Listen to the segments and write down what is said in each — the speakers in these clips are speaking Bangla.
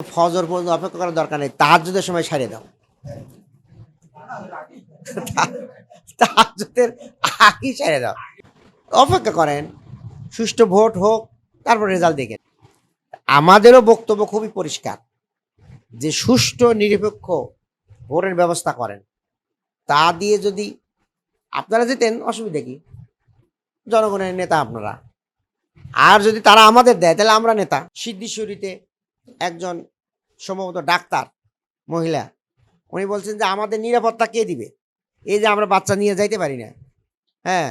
ফজর পর্যন্ত অপেক্ষা করার দরকার নেই। তাহাজ্জুদের সময় ছাড়িয়ে দাও। তাহাজ্জুদের আগেই ছাড়িয়ে দাও। অপেক্ষা করেন, সুষ্ঠু ভোট হোক, তারপর রেজাল্ট দেখেন আমাদেরও বক্তব্য খুবই পরিষ্কার, যে সুষ্ঠু, নিরপেক্ষ ভোটের ব্যবস্থা করেন। তা দিয়ে যদি আপনারা যেতেন অসুবিধা কি? জনগণের নেতা আপনারা। আর যদি তারা আমাদের দেয়, তাহলে আমরা নেতা। সিদ্ধিশ্বরীতে একজন সম্ভবত ডাক্তার, মহিলা। উনি বলছেন যে, আমাদের নিরাপত্তা কে দিবে? এই যে আমরা বাচ্চা নিয়ে যাইতে পারি না। হ্যাঁ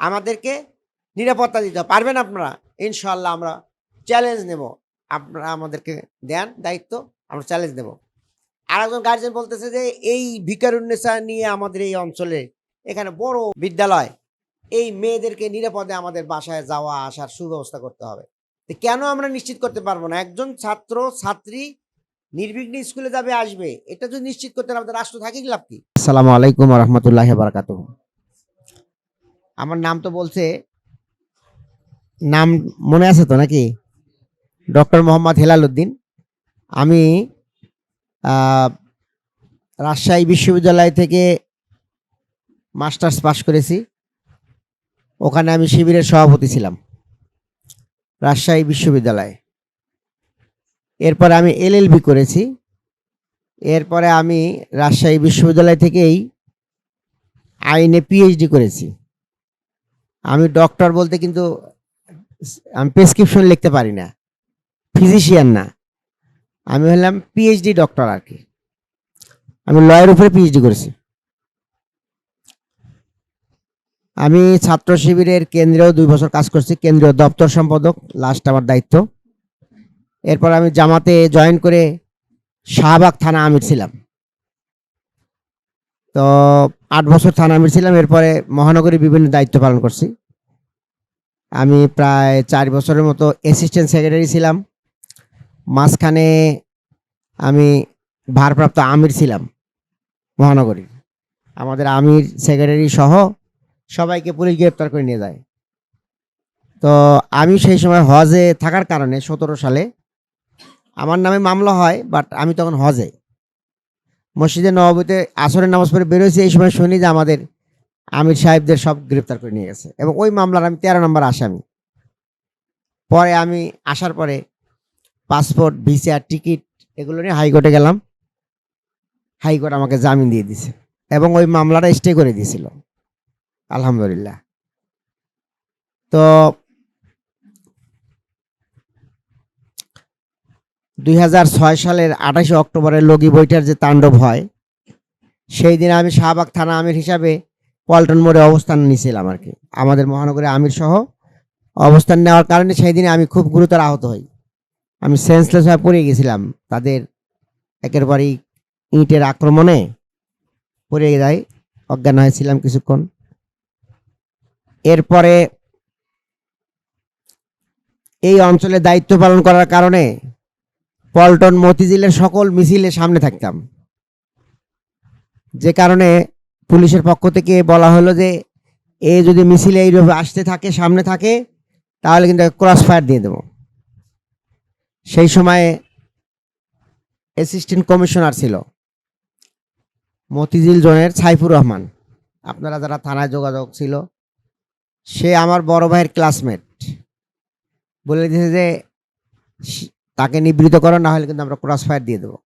আমাদেরকে নিরাপত্তা দিতে পারবেন আপনারা? ইনশাল্লাহ আমরা চ্যালেঞ্জ নেব। আপনারা আমাদেরকে দেন দায়িত্ব, আমরা চ্যালেঞ্জ নেব। আর একজন গার্জেন বলতেছে যে, এই ভিকারুন্নেসা নিয়ে আমাদের এই অঞ্চলে এখানে বড় বিদ্যালয়। এই মেয়েদেরকে নিরাপদে আমাদের বাসায় যাওয়া, আসার সুব্যবস্থা করতে হবে। কেন আমরা নিশ্চিত করতে পারব না? একজন ছাত্র ছাত্রী নির্বিঘ্নে স্কুলে যাবে আসবে এটা যদি নিশ্চিত করতে না আমাদের রাষ্ট্র থাকে কি লাভ কি? আসসালামু আলাইকুম রহমতুল্লাহ বারাকাত আমার নাম তো বলছে নাম মনে আছে তো নাকি? ডক্টর মোহাম্মদ হেলাল উদ্দিন। আমি আহ, রাজশাহী বিশ্ববিদ্যালয় থেকে মাস্টার্স পাশ করেছি। ওখানে আমি শিবিরের সভাপতি ছিলাম। রাজশাহী বিশ্ববিদ্যালয়ে। এরপরে আমি এলএলবি করেছি। এরপরে আমি রাজশাহী বিশ্ববিদ্যালয় থেকেই আইনে পিএইচডি করেছি। আমি ডক্টর বলতে কিন্তু আমি প্রেসক্রিপশন লিখতে পারি না। ফিজিশিয়ান না। আমি হলাম পিএইচডি ডক্টর আর কি। আমি লয়ের উপরে পিএইচডি করেছি। আমি ছাত্র শিবিরের কেন্দ্রেও দুই বছর কাজ করছি, কেন্দ্রীয় দপ্তর সম্পাদক লাস্ট আমার দায়িত্ব। এরপর আমি জামাতে জয়েন করে শাহবাগ থানা আমির ছিলাম। তো আট বছর থানা আমির ছিলাম, এরপরে মহানগরী বিভিন্ন দায়িত্ব পালন করছি। আমি প্রায় চার বছরের মতো অ্যাসিস্ট্যান্ট সেক্রেটারি ছিলাম। মাঝখানে আমি ভারপ্রাপ্ত আমির ছিলাম মহানগরী আমাদের আমির সেক্রেটারি সহ সবাইকে পুলিশ গ্রেপ্তার করে নিয়ে যায়। তো আমি সেই সময় হজে থাকার কারণে সতেরো সালে আমার নামে মামলা হয় বাট আমি তখন হজে। মসজিদে নবাবিতে আসরের নামাজ পড়ে বেরোয়েছি, এই সময় শুনি যে আমাদের আমির সাহেবদের সব গ্রেপ্তার করে নিয়ে গেছে। এবং ওই মামলার আমি তেরো নম্বর আসামি। পরে আমি আসার পরে পাসপোর্ট, ভিসা, টিকিট এগুলো নিয়ে হাইকোর্টে গেলাম। হাইকোর্ট আমাকে জামিন দিয়ে দিছে এবং ওই মামলাটা স্টে করে দিয়েছিল। আলহামদুলিল্লাহ। তো দুই হাজার ছয় সালের আঠাশে অক্টোবরের লগি বইটার যে তাণ্ডব হয়, সেই দিন আমি শাহবাগ থানা আমির হিসাবে পল্টন মোড়ে অবস্থান নিয়েছিলাম আর কি। আমাদের মহানগরে আমির সহ অবস্থান নেওয়ার কারণে সেই দিনে আমি খুব গুরুতর আহত হই। আমি সেন্সলেস হয়ে পড়ে গেছিলাম। তাদের একেবারেই ইটের আক্রমণে পড়ে যাই। অজ্ঞান হয়েছিলাম কিছুক্ষণ। এরপরে এই অঞ্চলে দায়িত্ব পালন করার কারণে পল্টন মতিঝিলের সকল মিছিলের সামনে থাকতাম। যে কারণে পুলিশের পক্ষ থেকে বলা হলো যে, এ যদি মিছিলে এইভাবে আসতে থাকে, সামনে থাকে, তাহলে কিন্তু ক্রস ফায়ার দিয়ে দেব। সেই সময়ে অ্যাসিস্ট্যান্ট কমিশনার ছিল মতিঝিল জোনের সাইফুর রহমান। আপনারা যারা থানায় যোগাযোগ ছিল সে আমার বড় ভাইয়ের ক্লাসমেট বলে দিয়েছে যে তাকে নিবৃত করো, না হলে কিন্তু আমরা ক্রস ফায়ার দিয়ে দেবো।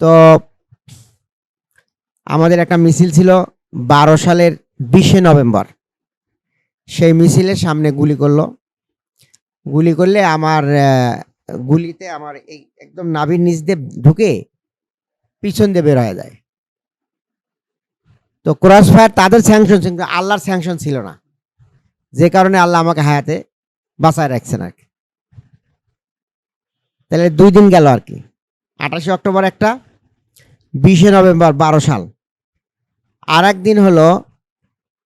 তো আমাদের একটা মিছিল ছিল বারো সালের বিশে নভেম্বর। সেই মিছিলের সামনে গুলি করল। গুলি করলে আমার গুলিতে আমার এই একদম নাভির নিচ দিয়ে ঢুকে পিছন দিয়ে বের হয়ে যায়। তো ক্রস ফায়ার তাদের স্যাংশন ছিল আল্লাহর স্যাংশন ছিল না। যে কারণে আল্লাহ আমাকে হায়াতে বাঁচায় রাখছেন আর কি। তাহলে দুই দিন গেল আর কি। আঠাশে অক্টোবর একটা, বিশে নভেম্বর বারো সাল। আর একদিন হলো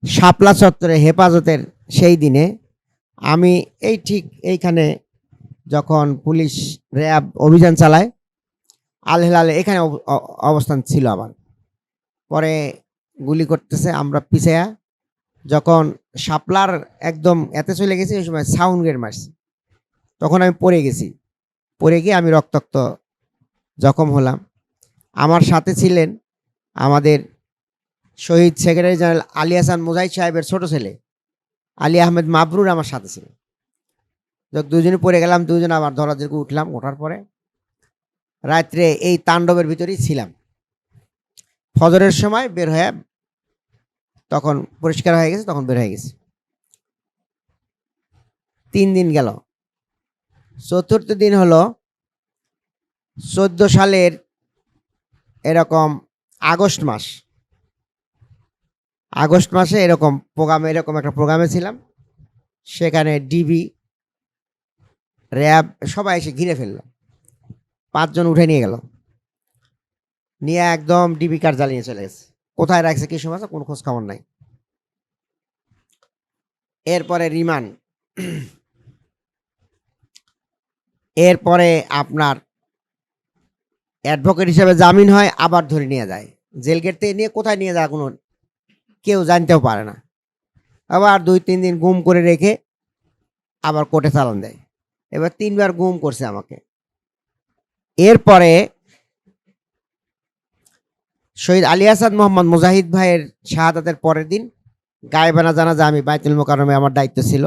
শাপলা চত্বরে হেফাজতের সেই দিনে আমি এই ঠিক এইখানে যখন পুলিশ র্যাব অভিযান চালায় আল হেলালে এখানে অব- অবস্থান ছিল আমার। পরে গুলি করতেছে, আমরা পিছায়া যখন শাপলার একদম এতে চলে গেছি, ওই সময় সাউন্ড গেট মারছি। তখন আমি পড়ে গেছি। পড়ে গিয়ে আমি রক্তাক্ত জখম হলাম। আমার সাথে ছিলেন আমাদের শহীদ সেক্রেটারি জেনারেল আলী হাসান মুজাহিদ সাহেবের ছোট ছেলে। আলী আহমেদ মাবরুর আমার সাথে ছিল যখন দুজনে পড়ে গেলাম, দুজন আবার ধরা দিকে উঠলাম, ওঠার পরে রাত্রে এই তাণ্ডবের ভিতরেই ছিলাম। ফজরের সময় বের হয়ে তখন পরিষ্কার হয়ে গেছে, তখন বের হয়ে গেছে। তিন দিন গেল। চতুর্থ দিন হলো চোদ্দ সালের এরকম আগস্ট মাস। আগস্ট মাসে এরকম প্রোগ্রামে, এরকম একটা প্রোগ্রামে ছিলাম। সেখানে ডিবি, র্যাব সবাই এসে ঘিরে ফেলল। পাঁচজন উঠে নিয়ে গেল। নিয়ে একদম ডিবি কার জ্বালিয়ে চলে গেছে। কোথায় রাখছে কি সময় আছে কোনো খোঁজ খবর নাই। এরপরে রিমান্ড। এরপরে আপনার অ্যাডভোকেট হিসেবে জামিন হয়, আবার ধরে নিয়ে যায়। জেল গেট থেকে নিয়ে কোথায় নিয়ে যায় কোনো কেউ জানতেও পারে না। আবার দুই, তিন দিন গুম করে রেখে আবার কোর্টে চালান দেয়। এবার তিনবার গুম করছে আমাকে। এরপরে শহীদ আলী আসাদ মোহাম্মদ মুজাহিদ ভাইয়ের শাহাদাতের পরের দিন গায়েবানা জানাজা আমি বাইতুল মোকারমে আমার দায়িত্ব ছিল।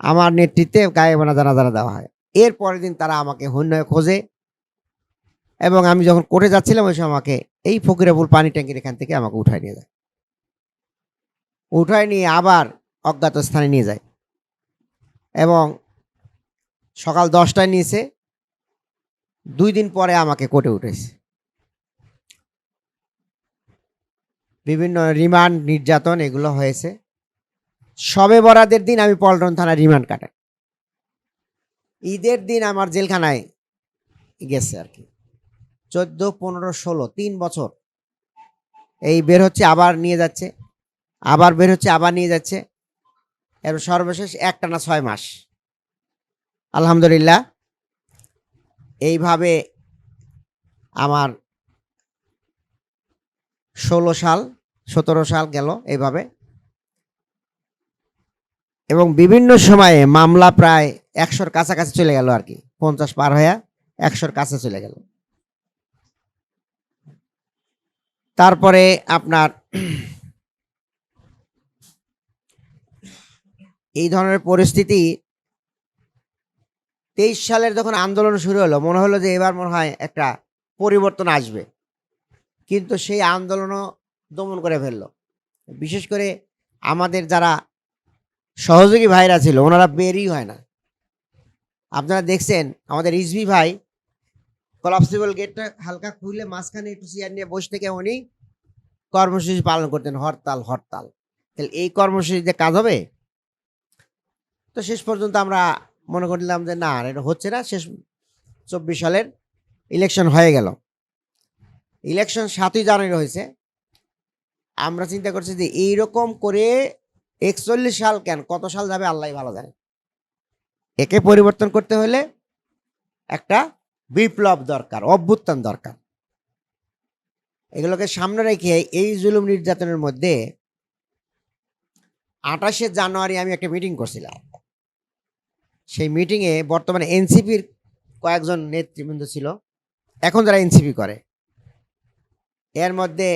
আমার নেতৃত্বে গায়েবানা জানাজা দেওয়া হয়। এর পরের দিন তারা আমাকে হন্যয় খোঁজে এবং আমি যখন কোর্টে যাচ্ছিলাম ওই সময় আমাকে এই ফকিরাবুল পানি ট্যাঙ্কির এখান থেকে আমাকে উঠায় নিয়ে যায়। উঠায় নিয়ে আবার অজ্ঞাত স্থানে নিয়ে যায় এবং সকাল দশটায় নিয়েছে। দুই দিন পরে আমাকে কোর্টে উঠেছে। বিভিন্ন রিমান্ড, নির্যাতন এগুলো হয়েছে। সবে বরাদের দিন আমি পল্টন থানায় রিমান্ড কাটাই। ঈদের দিন আমার জেলখানায় গেছে আর কি। চোদ্দ, পনেরো, ষোলো, তিন বছর। এই বের হচ্ছে, আবার নিয়ে যাচ্ছে। আবার বের হচ্ছে, আবার নিয়ে যাচ্ছে। এর সর্বশেষ একটানা ছয় মাস। আলহামদুলিল্লাহ, এইভাবে আমার ষোলো সাল, সতেরো সাল গেল এইভাবে এবং বিভিন্ন সময়ে মামলা প্রায় একশোর কাছাকাছি চলে গেল আর কি, পঞ্চাশ পার হয়ে একশোর কাছে চলে গেল। তারপরে আপনার এই ধরনের পরিস্থিতি তেইশ সালের যখন আন্দোলন শুরু হলো, মনে হলো যে এবার মনে হয় একটা পরিবর্তন আসবে। কিন্তু সেই আন্দোলনও দমন করে ফেলল। বিশেষ করে আমাদের যারা সহযোগী ভাইরা ছিল, ওনারা বেরই হয় না। আপনারা দেখছেন, আমাদের ইসবি ভাই কলাপসিবল গেটটা হালকা খুলে মাঝখানে একটু চেয়ার নিয়ে বসে থেকে উনি কর্মসূচি পালন করতেন, হরতাল হরতাল। তাহলে এই কর্মসূচিতে কাজ হবে? তো শেষ পর্যন্ত আমরা মনে করলাম যে, না এটা হচ্ছে না, শেষ চব্বিশ সালের ইলেকশন হয়ে গেল। ইলেকশন সাতই জানুয়ারি হয়েছে। আমরা চিন্তা করছি যে এইরকম করে একচল্লিশ সাল কেন? কত সাল যাবে? আল্লাহ ভালো জানে। একে পরিবর্তন করতে হলে একটা বিপ্লব দরকার, অভ্যুত্থান দরকার। এগুলোকে সামনে রেখে এই জুলুম নির্যাতনের মধ্যে আঠাশে জানুয়ারি আমি একটা মিটিং করছিলাম। সেই মিটিংয়ে বর্তমানে এনসিপির কয়েকজন নেতৃবৃন্দ ছিল। এখন যারা এনসিপি করে এর মধ্যে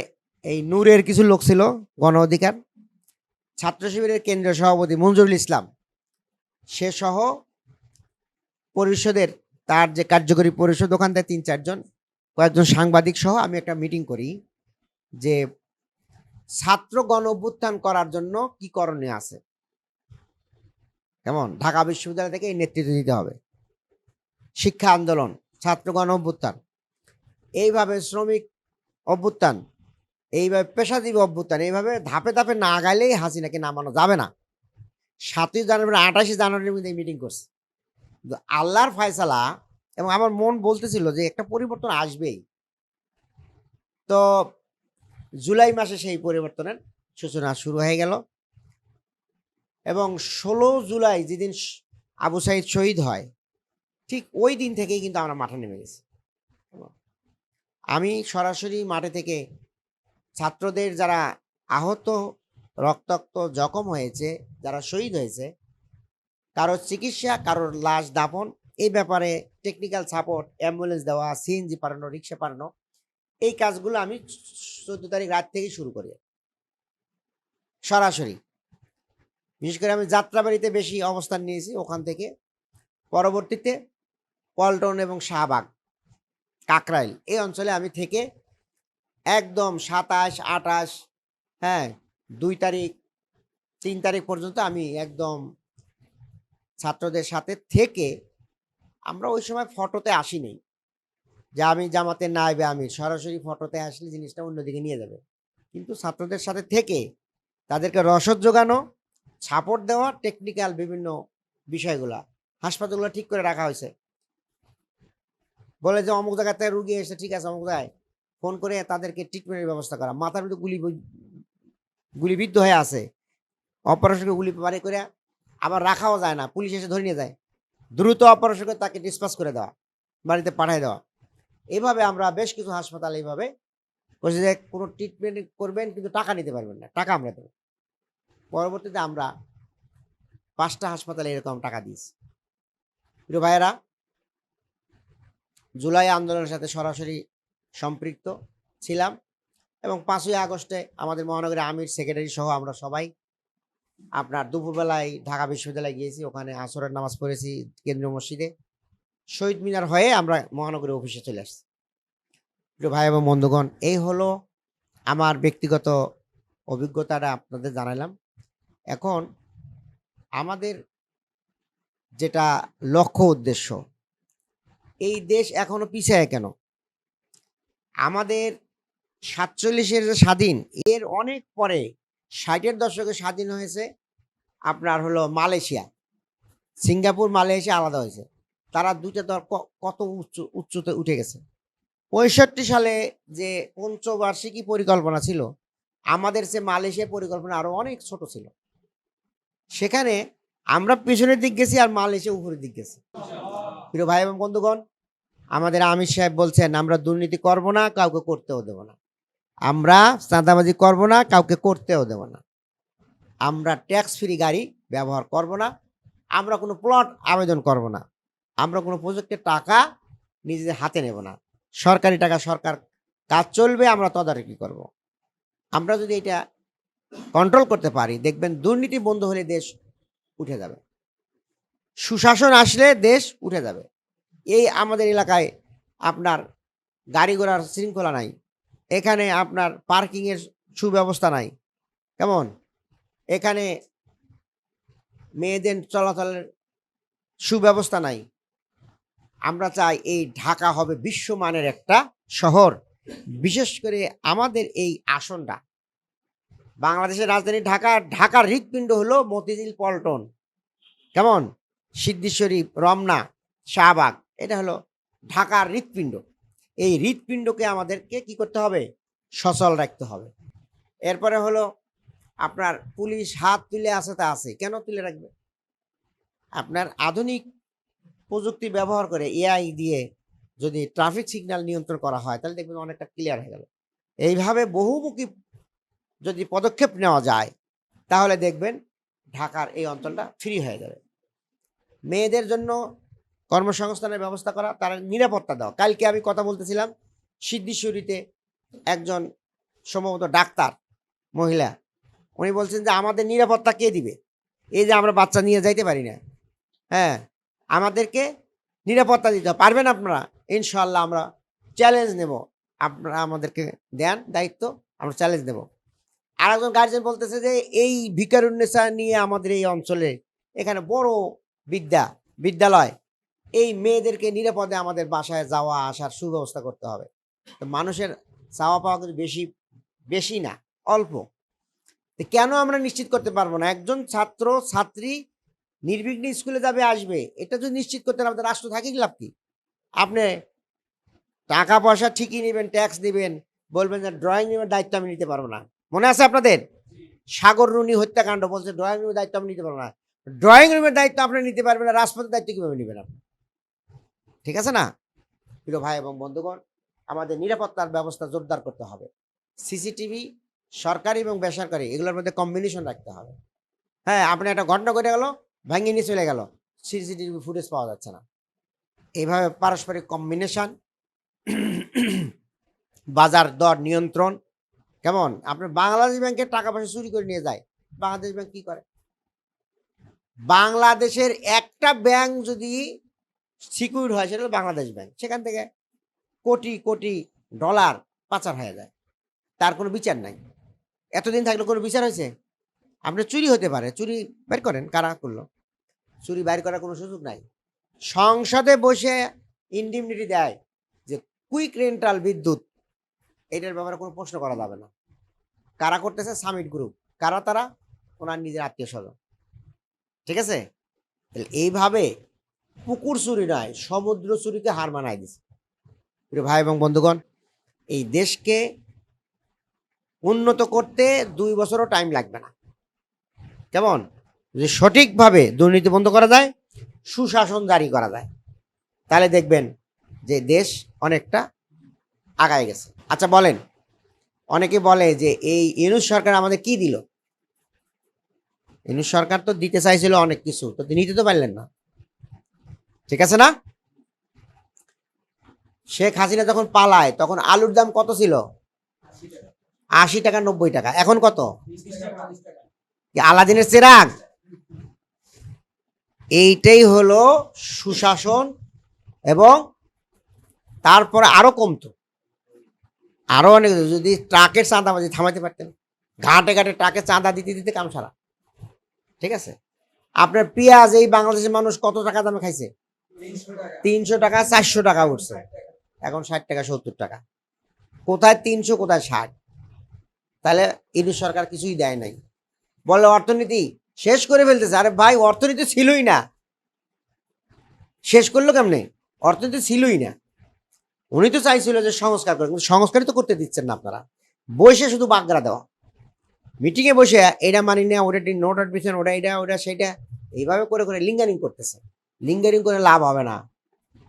এই নূরের কিছু লোক ছিল, গণ অধিকার, ছাত্র শিবিরের কেন্দ্রীয় সভাপতি মঞ্জুরুল ইসলাম। সে সহ পরিষদের তার যে কার্যকরী পরিষদ, ওখান থেকে তিন চারজন, কয়েকজন সাংবাদিক সহ আমি একটা মিটিং করি যে ছাত্র গণ অভ্যুত্থান করার জন্য কি করণীয় আছে। কেমন? ঢাকা বিশ্ববিদ্যালয় থেকে এই নেতৃত্ব দিতে হবে। শিক্ষা আন্দোলন, ছাত্র গণ অভ্যুত্থান। এইভাবে শ্রমিক অভ্যুত্থান। এইভাবে পেশাজীবী অভ্যুত্থান, এইভাবে ধাপে ধাপে না গাইলেই হাসিনাকে নামানো যাবে না। সাতই জানুয়ারি আঠাশে জানুয়ারির মধ্যে মিটিং করছে। আল্লাহর ফয়সালা এবং আমার মন বলতেছিল যে একটা পরিবর্তন আসবেই। তো জুলাই মাসে সেই পরিবর্তনের সূচনা শুরু হয়ে গেল। এবং ষোলো জুলাই যেদিন আবু সাইদ শহীদ হয়, ঠিক ওই দিন থেকেই কিন্তু আমরা মাঠে নেমে গেছি। আমি সরাসরি মাঠে থেকে ছাত্রদের যারা আহত, রক্তাক্ত, জখম হয়েছে, যারা শহীদ হয়েছে, কারোর চিকিৎসা, কারোর লাশ দাপন এই ব্যাপারে টেকনিক্যাল সাপোর্ট অ্যাম্বুলেন্স দেওয়া সিএনজি পাঠানো রিক্সা পাঠানো, এই কাজগুলো আমি চোদ্দ তারিখ রাত থেকেই শুরু করি। সরাসরি। বিশেষ করে আমি যাত্রাবাড়িতে বেশি অবস্থান নিয়েছি ওখান থেকে। পরবর্তীতে পল্টন এবং শাহবাগ। কাকরাইল। এই অঞ্চলে আমি থেকে একদম সাতাশ আটাশ হ্যাঁ দুই তারিখ, তিন তারিখ পর্যন্ত আমি একদম ছাত্রদের সাথে থেকে আমরা ওই সময় ফটোতে আসিনি। যে আমি জামাতে নাইবে আমি সরাসরি ফটোতে আসলে জিনিসটা অন্যদিকে নিয়ে যাবে। কিন্তু ছাত্রদের সাথে থেকে তাদেরকে রসদ যোগানো সাপোর্ট দেওয়া টেকনিক্যাল বিভিন্ন বিষয়গুলা, হাসপাতালগুলো ঠিক করে রাখা হয়েছে। বলে যে, অমুক জায়গাতে রুগী এসে, ঠিক আছে, অমুক জায়গায় ফোন করে তাদেরকে ট্রিটমেন্টের ব্যবস্থা করা। মাথার মধ্যে গুলি গুলিবিদ্ধ হয়ে আছে। অপারেশনকে গুলি বাড়ি করে আবার রাখাও যায় না, পুলিশ এসে ধরে নিয়ে যায়। দ্রুত অপারেশন করে তাকে ডিসপাস করে দেওয়া, বাড়িতে পাঠিয়ে দেওয়া। এইভাবে আমরা বেশ কিছু হাসপাতাল এইভাবে বলছি যে, কোনো ট্রিটমেন্ট করবেন কিন্তু টাকা নিতে পারবেন না, টাকা আমরা দেবো। পরবর্তীতে আমরা পাঁচটা হাসপাতালে এরকম টাকা দিয়েছি। ভাইয়েরা জুলাই আন্দোলনের সাথে সরাসরি সম্পৃক্ত ছিলাম এবং পাঁচই আগস্টে আমাদের মহানগরের আমির সেক্রেটারি সহ আমরা সবাই আপনার দুপুরবেলায় ঢাকা বিশ্ববিদ্যালয়ে গিয়েছি, ওখানে আসরের নামাজ পড়েছি কেন্দ্রীয় মসজিদে। শহীদ মিনার হয়ে আমরা মহানগরের অফিসে চলে আসছি। প্রিয় ভাই এবং বন্ধুগণ, এই হলো আমার ব্যক্তিগত অভিজ্ঞতাটা আপনাদের জানালাম। এখন আমাদের যেটা লক্ষ্য উদ্দেশ্য এই দেশ এখনও পিছিয়ে কেন? আমাদের সাতচল্লিশের যে স্বাধীন, এর অনেক পরে ষাটের দশকে স্বাধীন হয়েছে আপনার হলো মালয়েশিয়া। সিঙ্গাপুর, মালয়েশিয়া আলাদা হয়েছে। তারা দুইটা দল কত উচ্চ, উচ্চতে উঠে গেছে। পঁয়ষট্টি সালে যে পঞ্চবার্ষিকী পরিকল্পনা ছিল, আমাদের সে মালয়েশিয়া পরিকল্পনা আরও অনেক ছোট ছিল। সেখানে আমরা পেছনের দিক গেছি আর মালয়েশিয়া উপরের দিক গেছি। প্রিয় ভাই এবং বন্ধুগণ, আমাদের আমির সাহেব বলছেন, আমরা দুর্নীতি করব না, কাউকে করতেও দেব না। আমরা চাঁদাবাজি করব না, কাউকে করতেও দেব না। আমরা ট্যাক্স ফ্রি গাড়ি ব্যবহার করব না। আমরা কোনো প্লট আবেদন করব না। আমরা কোনো প্রজেক্টের টাকা নিজেদের হাতে নেব না। সরকারি টাকা সরকার কাজ চলবে, আমরা তদারকি করব। আমরা যদি এটা কন্ট্রোল করতে পারি, দেখবেন দুর্নীতি বন্ধ হলে দেশ উঠে যাবে। সুশাসন আসলে দেশ উঠে যাবে। এই আমাদের এলাকায় আপনার গাড়ি ঘোড়ার শৃঙ্খলা নাই। এখানে আপনার পার্কিংয়ের সুব্যবস্থা নাই। কেমন? এখানে মেয়েদের চলাচলের সুব্যবস্থা নাই। আমরা চাই এই ঢাকা হবে বিশ্বমানের একটা শহর। বিশেষ করে আমাদের এই আসনটা। বাংলাদেশের রাজধানী ঢাকা, ঢাকার হৃৎপিণ্ড হলো মতিঝিল পল্টন। কেমন? সিদ্ধেশ্বরী, রমনা, শাহবাগ, এটা হলো ঢাকার হৃৎপিণ্ড। এই হৃৎপিণ্ডকে আমাদেরকে কি করতে হবে? সচল রাখতে হবে। এরপরে হলো আপনার পুলিশ হাত তুলে আছে তা আছে। কেন তুলে রাখবে? আপনার আধুনিক প্রযুক্তি ব্যবহার করে এআই দিয়ে যদি ট্রাফিক সিগন্যাল নিয়ন্ত্রণ করা হয়, তাহলে দেখবেন অনেকটা ক্লিয়ার হয়ে গেল। এইভাবে বহুমুখী যদি পদক্ষেপ নেওয়া যায়, তাহলে দেখবেন ঢাকার এই অঞ্চলটা ফ্রি হয়ে যাবে। মেয়েদের জন্য কর্মসংস্থানের ব্যবস্থা করা, তার নিরাপত্তা দেওয়া কালকে আমি কথা বলতেছিলাম সিদ্ধেশ্বরীতে একজন সম্ভবত ডাক্তার, মহিলা, উনি বলছেন যে, আমাদের নিরাপত্তা কে দিবে? এই যে আমরা বাচ্চা নিয়ে যাইতে পারি না। হ্যাঁ আমাদেরকে নিরাপত্তা দিতে পারবেন আপনারা? ইনশাল্লাহ আমরা চ্যালেঞ্জ নেব। আপনারা আমাদেরকে দেন দায়িত্ব, আমরা চ্যালেঞ্জ নেব। আর একজন গার্জেন বলতেছে যে, এই ভিকারুন্নেসা নিয়ে আমাদের এই অঞ্চলে এখানে বড় বিদ্যা, বিদ্যালয়, এই মেয়েদেরকে নিরাপদে আমাদের বাসায় যাওয়া, আসার সুব্যবস্থা করতে হবে। তো মানুষের চাওয়া পাওয়া কিন্তু বেশি বেশি না, অল্প। তো কেন আমরা নিশ্চিত করতে পারব না? একজন ছাত্র, ছাত্রী নির্বিঘ্নে স্কুলে যাবে, আসবে, এটা যদি নিশ্চিত করতে না রাষ্ট্র থাকে লাভ কি? আপনি টাকা পয়সা ঠিকই নেবেন ট্যাক্স দিবেন বলবেন যে ড্রয়িং রুমের দায়িত্ব আমি নিতে পারব না। মনে আছে আপনাদের? সাগর রুনি হত্যাকাণ্ড বলছে ড্রয়িং রুমের দায়িত্ব আমি নিতে পারব না। ড্রয়িং রুমের দায়িত্ব আপনি নিতে পারবেন না, রাজপথের দায়িত্ব কীভাবে নেবেন আপনি? ঠিক আছে না? প্রিয় ভাই এবং বন্ধুগণ, আমাদের নিরাপত্তার ব্যবস্থা জোরদার করতে হবে। সিসিটিভি, সরকারি এবং বেসরকারি, এগুলোর মধ্যে কম্বিনেশন রাখতে হবে। হ্যাঁ আপনি একটা ঘটনা ঘটে গেল ভাঙিয়ে নিয়ে চলে গেল, সিসিটিভি ফুটেজ পাওয়া যাচ্ছে না। এইভাবে পারস্পরিক কম্বিনেশন বাজার দর নিয়ন্ত্রণ, কেমন? আপনার বাংলাদেশ ব্যাংকের টাকা পয়সা চুরি করে নিয়ে যায়। বাংলাদেশ ব্যাংক কি করে? বাংলাদেশের একটা ব্যাংক যদি সিকিউর হয়, সেটা বাংলাদেশ ব্যাংক সেখান থেকে কোটি কোটি ডলার পাচার হয়ে যায়। তার কোনো বিচার নাই। এতদিন থাকলে কোনো বিচার হয়েছে? আপনি চুরি হতে পারে। চুরি বের করেন, কারা করল? চুরি বাইর করার কোনো সুযোগ নাই। সংসদে বসে ইন্ডিমনিটি দেয় যে কুইক রেন্টাল বিদ্যুৎ। এটার ব্যাপারে কোনো প্রশ্ন করা যাবে না। কারা করতেছে? সামিট গ্রুপ কারা? তারা? ওনার নিজের আত্মীয় স্বজন ঠিক আছে? তাহলে এইভাবে পুকুর চুরি নয়, সমুদ্র চুরিকে হার মানায় দিছে। প্রিয় ভাই এবং বন্ধুগণ, এই দেশকে উন্নত করতে দুই বছরও টাইম লাগবে না। কেমন? যদি সঠিকভাবে দুর্নীতি বন্ধ করা যায়, সুশাসন জারি করা যায়, তাহলে দেখবেন যে দেশ অনেকটা আগায় গেছে। আচ্ছা বলেন, অনেকে বলে যে এই ইউনুস সরকার আমাদের কি দিল? ইউনুস সরকার তো দিতে চাইছিল অনেক কিছু, তো নিতে তো পারলেন না। ঠিক আছে না? শেখ হাসিনা যখন পালায়, তখন আলুর দাম কত ছিল? আশি টাকা, নব্বই টাকা। এখন কত? আলাদিনের চেরাগ? এইটাই হলো সুশাসন এবং তারপরে আরও কমতো। আরও অনেক, যদি ট্রাকের চাঁদাবাজি থামাতে পারতেন। ঘাটে ঘাটে ট্রাকের চাঁদা দিতে দিতে কাম সারা ঠিক আছে? আপনার পেঁয়াজ, এই বাংলাদেশের মানুষ কত টাকা দামে খাইছে? তিনশো টাকা, চারশো টাকা উঠছে। এখন ষাট টাকা, সত্তর টাকা। কোথায় তিনশো, কোথায় ষাট? তাহলে ইডু সরকার কিছুই দেয় নাই। বলে অর্থনীতি শেষ করে ফেলতেছে। আরে ভাই, অর্থনীতি ছিলই না। শেষ করল কেমনে? অর্থনীতি ছিলই না। উনি তো চাইছিল যে সংস্কার করে কিন্তু সংস্কারই তো করতে দিচ্ছেন না আপনারা। বসে শুধু বাগড়া দেওয়া। মিটিংয়ে বসে এটা মানি না, ওটা নোট পিছনে, ওটা এটা, ওটা সেটা, এইভাবে করে করে লিঙ্গারিং করতেছে। লিঙ্গারিং করে লাভ হবে না।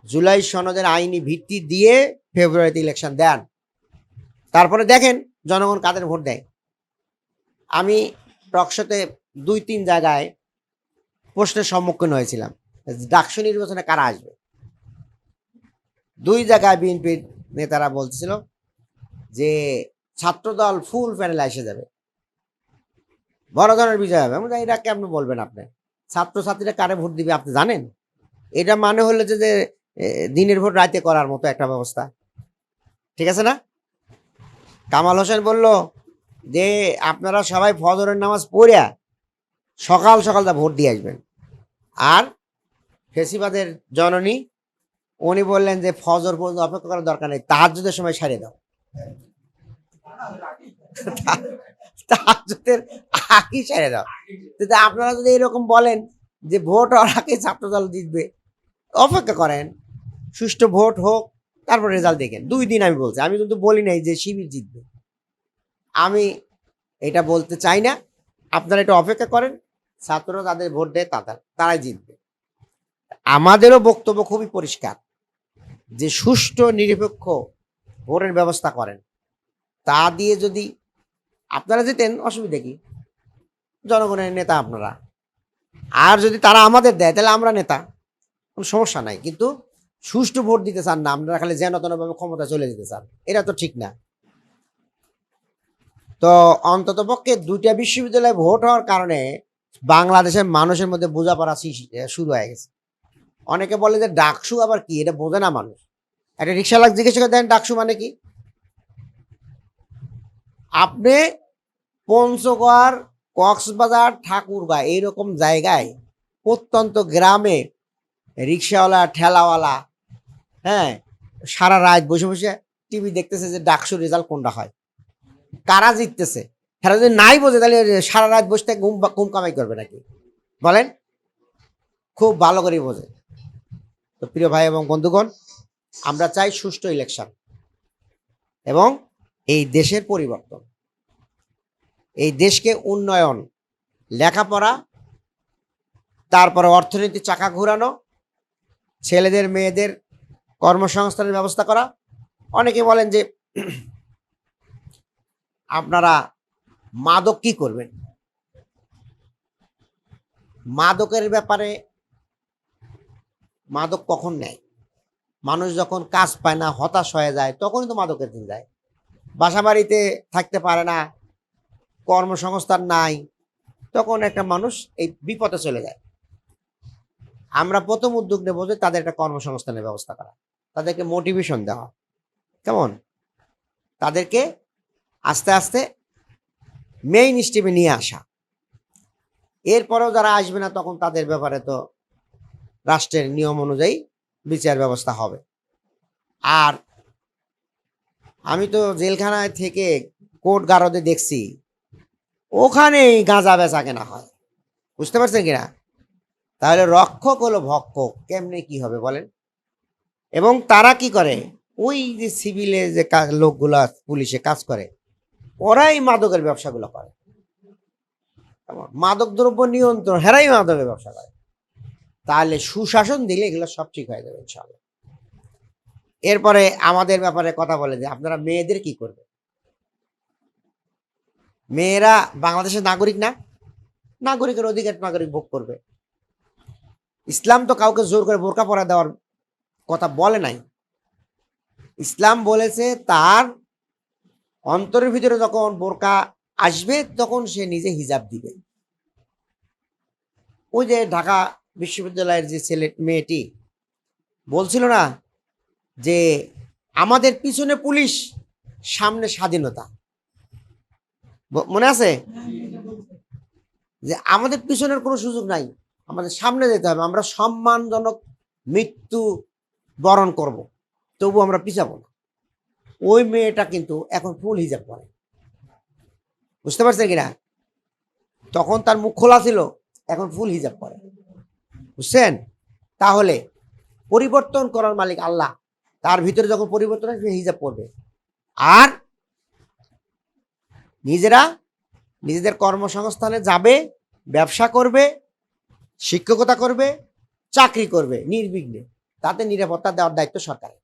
জুলাই সনদের আইনি ভিত্তি দিয়ে ফেব্রুয়ারিতে ইলেকশন দেন। তারপরে দেখেন, জনগণ কাদের ভোট দেয়। আমি টকশোতে দুই তিন জায়গায় প্রশ্নের সম্মুখীন হয়েছিলাম। ডাকসু নির্বাচনে কারা আসবে? দুই জায়গায় বিএনপির নেতারা বলছিল যে ছাত্রদল ফুল প্যানেলে এসে যাবে। বড় ধরনের বিজয় হবে। আমি বলি, এটা কেমন বলবেন আপনি? ছাত্রছাত্রীরা কারে ভোট দিবে আপনি জানেন? এটা মানে হলো যে দিনের ভোট রাতে করার মতো একটা ব্যবস্থা। ঠিক আছে না? কামাল হোসেন বলল যে আপনারা সবাই ফজরের নামাজ পড়িয়া সকাল সকাল তা ভোট দিয়ে আসবেন। আর ফেসিবাদের জননী উনি বললেন যে ফজর পর্যন্ত অপেক্ষা করার দরকার নেই তাহাজুদের সময় সারিয়ে দাও। তাহাজুদের আগে সারিয়ে দাও। কিন্তু আপনারা যদি এরকম বলেন যে ভোট হওয়ার আগে ছাত্রদল জিতবে, অপেক্ষা করেন, সুষ্ঠু ভোট হোক, তারপর রেজাল্ট দেখেন। দুই দিন আমি বলছি, আমি কিন্তু বলি নাই যে শিবির জিতবে। আমি এটা বলতে চাই না, আপনারা এটা অপেক্ষা করেন, ছাত্ররা তাদের ভোট দেয় তাদের, তারাই জিতবে। আমাদেরও বক্তব্য খুবই পরিষ্কার, যে সুষ্ঠু নিরপেক্ষ ভোটের ব্যবস্থা করেন, তা দিয়ে যদি আপনারা যেতেন অসুবিধা কি? জনগণের নেতা আপনারা। আর যদি তারা আমাদের দেয়, তাহলে আমরা নেতা। কোনো সমস্যা নাই, কিন্তু সুষ্ঠু ভোট দিতে চান না, আপনারা খালি যেন তেনভাবে ক্ষমতা চলে যেতে চান। এটা তো ঠিক না। তো অন্তত পক্ষে দুইটা বিশ্ববিদ্যালয়ে ভোট হওয়ার কারণে বাংলাদেশের মানুষের মধ্যে বোঝাপড়া শুরু হয়ে গেছে। অনেকে বলে যে ডাকসু আবার কি? এটা বোঝে না মানুষ। একটা রিক্সাওয়ালা জিজ্ঞেস করে, দেন ডাকসু মানে কি? আপনি পঞ্চগড়, কক্সবাজার, ঠাকুরগাঁ এইরকম জায়গায় প্রত্যন্ত গ্রামে রিক্সাওয়ালা, ঠেলাওয়ালা হ্যাঁ সারা রাত বসে বসে টিভি দেখতেছে যে ডাকসুর রেজাল্ট কোনটা হয়। কারা জিততেছে? তারা যদি নাই বোঝে তাহলে সারা রাত বসে ঘুম ঘুম কামাই করবে নাকি? বলেন? খুব ভালো করে বোঝে। তো প্রিয় ভাই এবং বন্ধুগণ, আমরা চাই সুষ্ঠু ইলেকশন এবং এই দেশের পরিবর্তন। এই দেশকে উন্নয়ন, লেখাপড়া, তারপরে অর্থনীতি চাকা ঘোরানো, ছেলেদের, মেয়েদের কর্মসংস্থানের ব্যবস্থা করা। অনেকে বলেন যে আপনারা মাদক কি করবেন? মাদকের ব্যাপারে মাদক কখন নেয়? মানুষ যখন কাজ পায় না, হতাশ হয়ে যায়, তখনই তো মাদকের দিন যায়। বাসা বাড়িতে থাকতে পারে না, কর্মসংস্থান নাই, তখন একটা মানুষ এই বিপদে চলে যায়। আমরা প্রথম উদ্যোগ নেব যে তাদের একটা কর্মসংস্থানের ব্যবস্থা করা, তাদেরকে মোটিভেশন দেওয়া। কেমন? তাদেরকে আস্তে আস্তে মেইন স্ট্রিমে নিয়ে আসা। এরপরেও যারা আসবে না, তখন তাদের ব্যাপারে তো রাষ্ট্রের নিয়ম অনুযায়ী বিচার ব্যবস্থা হবে। আর আমি তো জেলখানায় থেকে কোর্ট গারদে দেখছি, ওখানেই গাঁজা বেচা কেনা হয়। বুঝতে পারছেন কিনা? তাহলে রক্ষক হলো ভক্ষক, কেমনে কি হবে বলেন? এবং তারা কি করে? ওই যে সিভিলে যে লোকগুলা পুলিশে কাজ করে, ওরাই মাদকের ব্যবসাগুলো করে? মাদক দ্রব্য নিয়ন্ত্রণ, হেরাই মাদকের ব্যবসা করে। তাহলে সুশাসন দিলে এগুলো সব ঠিক হয়ে যাবে ইনশাল্লাহ এরপরে আমাদের ব্যাপারে কথা বলে যে, আপনারা মেয়েদের কি করবে মেয়েরা বাংলাদেশের নাগরিক না? নাগরিকের অধিকার নাগরিক ভোগ করবে। ইসলাম তো কাউকে জোর করে বোরকা পরা দেওয়ার কথা বলে নাই। ইসলাম বলেছে, তার অন্তরের ভিতরে যখন বোরকা আসবে, তখন সে নিজে হিজাব দিবে। ওই যে ঢাকা বিশ্ববিদ্যালয়ের যে ছেলে, মেয়েটি, বলছিল না যে আমাদের পিছনে পুলিশ, সামনে স্বাধীনতা। মনে আছে? যে আমাদের পিছনের কোনো সুযোগ নাই। আমাদের সামনে যেতে হবে। আমরা সম্মানজনক মৃত্যু বরণ করব। তবু আমরা পিছাবো না। ওই মেয়েটা কিন্তু এখন ফুল হিজাব পরে। বুঝতে পারছেন কিনা? তখন তার মুখ খোলা ছিল, এখন ফুল হিজাব পরে। বুঝছেন? তাহলে পরিবর্তন করার মালিক আল্লাহ। তার ভিতরে যখন পরিবর্তন আসবে হিজাব পড়বে আর নিজেরা নিজেদের কর্মসংস্থানে যাবে, ব্যবসা করবে, শিক্ষকতা করবে, চাকরি করবে, নির্বিঘ্নে। তাতে নিরাপত্তা দেওয়ার দায়িত্ব সরকারের।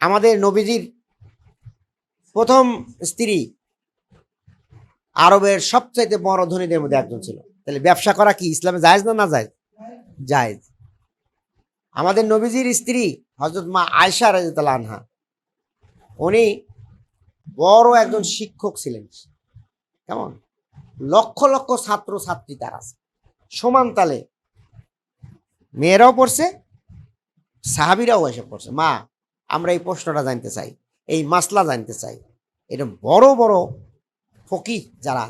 আমাদের নবীজির প্রথম স্ত্রী আরবের সবচাইতে বড় ধনীদের মধ্যে একজন ছিল। তাহলে ব্যবসা করা কি, ইসলামে জায়েজ না না জায়েজ? জায়েজ। আমাদের নবীজির স্ত্রী হজরত মা আয়সা রাজিতাল আনহা, উনি বড় একজন শিক্ষক ছিলেন। কেমন? লক্ষ লক্ষ ছাত্র ছাত্রী তার আছে। সমান তালে মেয়েরাও পড়ছে, সাহাবিরাও এসে পড়ছে। মা, আমরা এই প্রশ্নটা জানতে চাই, এই মাসলা জানতে চাই। এটা বড় বড় ফকি যারা,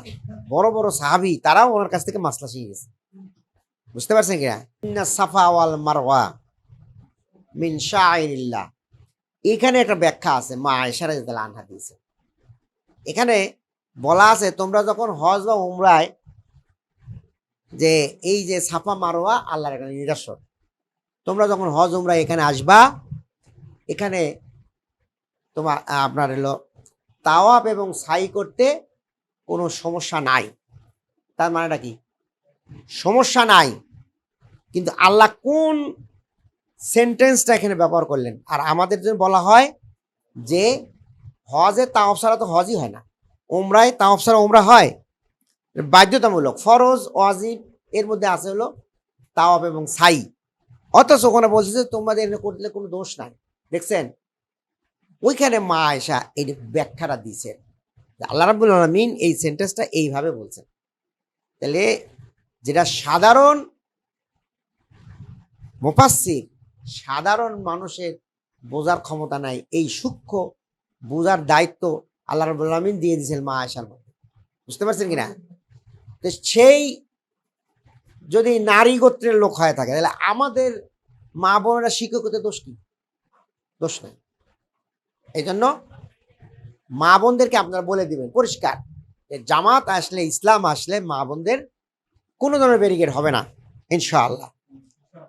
বড় বড় সাহাবি, তারাও ওনার কাছ থেকে মাসলা শিখে গেছে বুঝতে পারছেন কিনা? সাফা ওয়াল মারওয়া। মিন এখানে একটা ব্যাখ্যা আছে, মা রাদিয়াল্লাহু আনহা দিয়েছে। এখানে বলা আছে, তোমরা যখন হজ বা উমরায় যে এই যে সাফা মারোয়া আল্লাহর এখানে নিদর্শন। তোমরা যখন হজ উমরা এখানে আসবা, এখানে তোমার আপনার এলো তাওয়াপ এবং সাই করতে কোনো সমস্যা নাই। তার মানেটা কি? সমস্যা নাই। কিন্তু আল্লাহ কোন সেন্টেন্সটা এখানে ব্যবহার করলেন। আর আমাদের জন্য বলা হয় যে, হজে ছাড়া তো হজই হয় না। ওমরায় তাওয়াব ছাড়া ওমরা হয়। বাধ্যতামূলক, ফরজ, ওয়াজিব, এর মধ্যে আছে হলো তাওয়াব এবং সাই। অথচ ওখানে বলছে যে, তোমাদের এটা করলে কোনো দোষ নাই। দেখছেন? ওইখানে মা আয়সা এই ব্যাখ্যাটা দিয়েছেন। আল্লাহ রাবুল আলমিন এই সেন্টেন্সটা এইভাবে বলছেন। তাহলে যেটা সাধারণ মুফাসসির সাধারণ মানুষের বোঝার ক্ষমতা নাই। এই সূক্ষ্ম বোঝার দায়িত্ব আল্লাহ রাবুল দিয়ে দিয়েছেন মা আয়সার মধ্যে। বুঝতে পারছেন কিনা? তো সেই যদি নারী গোত্রের লোক হয়ে থাকে, তাহলে আমাদের মা বোনেরা শিক্ষকতে দোষ কি? দোষ নেই। এই জন্য মা বোনদেরকে আপনারা বলে দিবেন, পরিষ্কার জামাত আসলে, ইসলাম আসলে মা বোনদের কোনো ধরনের ব্যারিকেড হবে না, ইনশাআল্লাহ।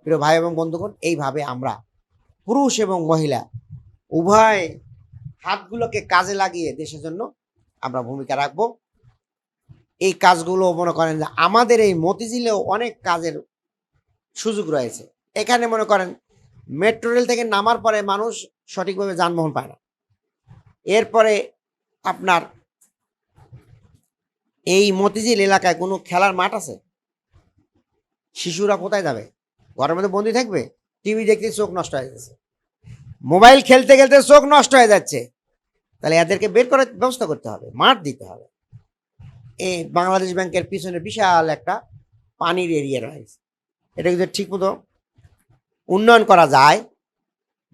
প্রিয় ভাই এবং বন্ধুগণ, এইভাবে আমরা পুরুষ এবং মহিলা উভয় হাতগুলোকে কাজে লাগিয়ে দেশের জন্য আমরা ভূমিকা রাখব। এই কাজগুলো মনে করেন যে আমাদের এই মতিঝিলেও অনেক কাজের সুযোগ রয়েছে। এখানে মনে করেন মেট্রো রেল থেকে নামার পরে মানুষ সঠিকভাবে যানবাহন পায় না। এরপরে আপনার এই মতিঝিল এলাকায় কোনো খেলার মাঠ আছে? শিশুরা কোথায় যাবে? ঘরের মধ্যে বন্দি থাকবে? টিভি দেখতে চোখ নষ্ট হয়ে যাচ্ছে। মোবাইল খেলতে খেলতে চোখ নষ্ট হয়ে যাচ্ছে। তাহলে এদেরকে বের করার ব্যবস্থা করতে হবে মাঠ দিতে হবে। এই বাংলাদেশ ব্যাংকের পিছনে বিশাল একটা পানির এরিয়া রয়েছে। এটা যদি ঠিকমতো উন্নয়ন করা যায়।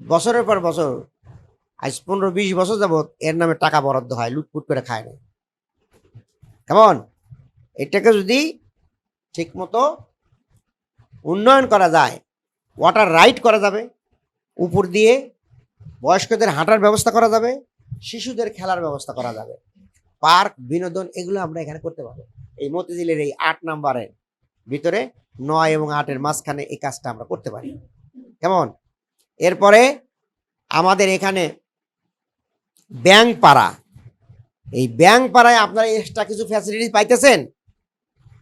বছরের পর বছর, আজ পনেরো বিশ বছর যাবৎ এর নামে টাকা বরাদ্দ হয়, লুটপুট করে খায় না। কেমন? এটাকে যদি ঠিকমতো উন্নয়ন করা যায় ওয়াটার রাইড করা যাবে, উপর দিয়ে বয়স্কদের হাঁটার ব্যবস্থা করা যাবে, শিশুদের খেলার ব্যবস্থা করা যাবে। পার্ক, বিনোদন, এগুলো আমরা এখানে করতে পারব। এই মতিঝিলের এই আট নাম্বারের ভিতরে নয় এবং আটের মাঝখানে এই কাজটা আমরা করতে পারি। কেমন? এরপরে আমাদের এখানে ব্যাংক পাড়া এই ব্যাংক পাড়ায় আপনারা এক্সট্রা কিছু ফ্যাসিলিটি পাইতেছেন?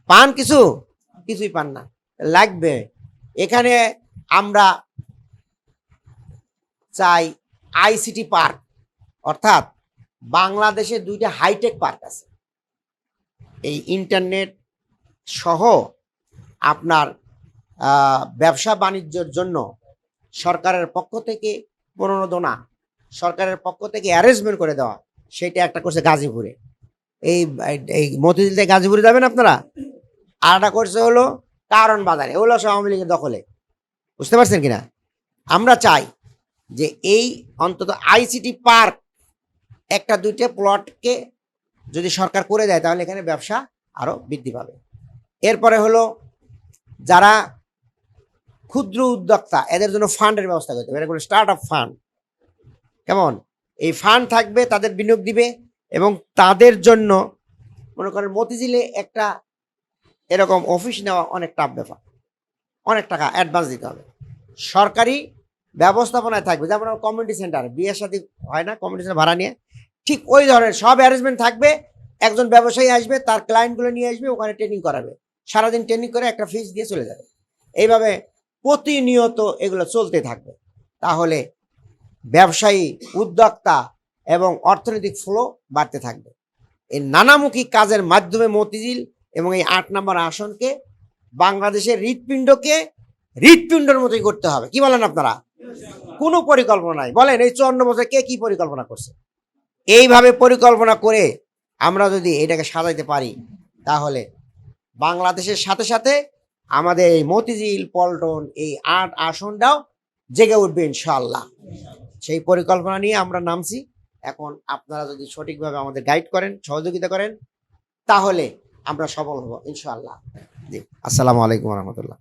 পান কিছু? কিছুই পান না। লাগবে। এখানে আমরা চাই আইসিটি পার্ক অর্থাৎ বাংলাদেশে দুইটা হাইটেক পার্ক আছে। এই ইন্টারনেট সহ আপনার ব্যবসা বাণিজ্যর জন্য সরকারের পক্ষ থেকে প্রণোদনা সরকারের পক্ষ থেকে অ্যারেঞ্জমেন্ট করে দেওয়া, সেটা একটা করছে গাজীপুরে। এই এই মতিঝিল থেকে গাজীপুরে যাবেন আপনারা? আর একটা করছে হলো কারণ বাজারে ওগুলো সব আওয়ামী লীগের দখলে। বুঝতে পারছেন কিনা? আমরা চাই যে এই অন্তত আইসিটি পার্ক একটা দুইটা প্লটকে যদি সরকার করে দেয়, তাহলে এখানে ব্যবসা আরও বৃদ্ধি পাবে। এরপরে হলো যারা ক্ষুদ্র উদ্যোক্তা, এদের জন্য ফান্ডের ব্যবস্থা করতে হবে। এটা কোনো স্টার্ট আপ ফান্ড কেমন? এই ফান্ড থাকবে, তাদের বিনিয়োগ দিবে এবং তাদের জন্য মনে করেন মতিঝিলে একটা এরকম অফিস নেওয়া অনেক টাফ ব্যাপার। অনেক টাকা অ্যাডভান্স দিতে হবে। সরকারি ব্যবস্থাপনায় থাকবে, যেমন কমিউনিটি সেন্টার বিয়ের সাথে হয় না কমিউনিটি সেন্টার ভাড়া নিয়ে। ঠিক ওই ধরনের সব অ্যারেঞ্জমেন্ট থাকবে, একজন ব্যবসায়ী আসবে, তার ক্লায়েন্টগুলো নিয়ে আসবে, ওখানে ট্রেনিং করাবে। সারাদিন ট্রেনিং করে একটা ফিস দিয়ে চলে যাবে। এইভাবে প্রতিনিয়ত এগুলো চলতে থাকবে। তাহলে ব্যবসায়ী, উদ্যোক্তা এবং অর্থনৈতিক ফ্লো বাড়তে থাকবে। এই নানামুখী কাজের মাধ্যমে মতিঝিল এবং এই আট নম্বর আসনকে বাংলাদেশের হৃৎপিণ্ডকে হৃৎপিণ্ডের মতোই করতে হবে। কি বলেন আপনারা? কোনো পরিকল্পনা নাই। বলেন, এই চুয়ান্ন বছর কে কি পরিকল্পনা করছে? এইভাবে পরিকল্পনা করে আমরা যদি এটাকে সাজাইতে পারি, তাহলে বাংলাদেশের সাথে সাথে আমাদের এই মতিঝিল, পল্টন এই আট আসনটাও জেগে উঠবে ইনশাল্লাহ সেই পরিকল্পনা নিয়ে আমরা নামছি। এখন আপনারা যদি সঠিকভাবে আমাদের গাইড করেন, সহযোগিতা করেন, তাহলে আমরা সফল হব ইনশাআল্লাহ। জি। আসসালামু আলাইকুম রহমতুল্লাহ।